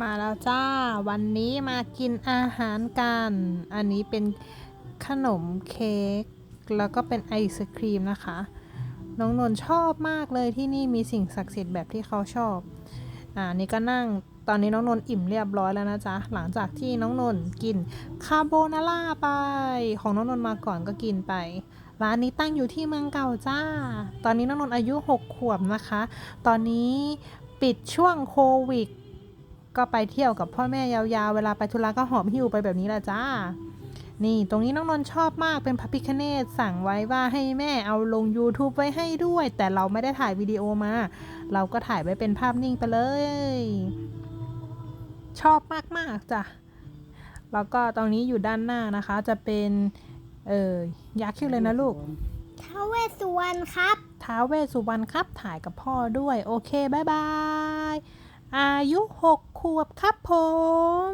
มาแล้วจ้า วันนี้มากินอาหารกัน อันนี้เป็นขนมเค้กแล้วก็เป็นไอศครีมนะคะ น้องนนท์ชอบมากเลยที่นี่มีสิ่งศักดิ์สิทธิ์แบบที่เขาชอบ อ่านี่ก็นั่งตอนนี้น้องนนท์อิ่มเรียบร้อยแล้วนะจ๊ะ หลังจากที่น้องนนท์กินคาโบนาร่าไป ของน้องนนท์มาก่อนก็กินไป ร้านนี้ตั้งอยู่ที่เมืองเก่าจ้า ตอนนี้น้องนนท์อายุ 6 ขวบนะคะ ตอนนี้ปิดช่วงโควิด ก็ไปเที่ยวกับพ่อแม่ยาวๆ เวลาไปธุระก็หอบหิ้วไปแบบนี้แหละจ้า นี่ตรงนี้น้องนนท์ชอบมากเป็นพระพิคเนตสั่งไว้ว่าให้แม่เอาลง YouTube ไว้ให้ด้วย แต่เราไม่ได้ถ่ายวิดีโอมา เราก็ถ่ายไว้เป็นภาพนิ่งไปเลย ชอบมากๆจ้ะ แล้วก็ตรงนี้อยู่ด้านหน้านะคะ จะเป็น เออยักษ์ชื่อเลยนะลูกท้าวเวสสุวรรณครับท้าวเวสสุวรรณครับถ่ายกับพ่อด้วย โอเค บ๊ายบาย อายุหกขวบครับผม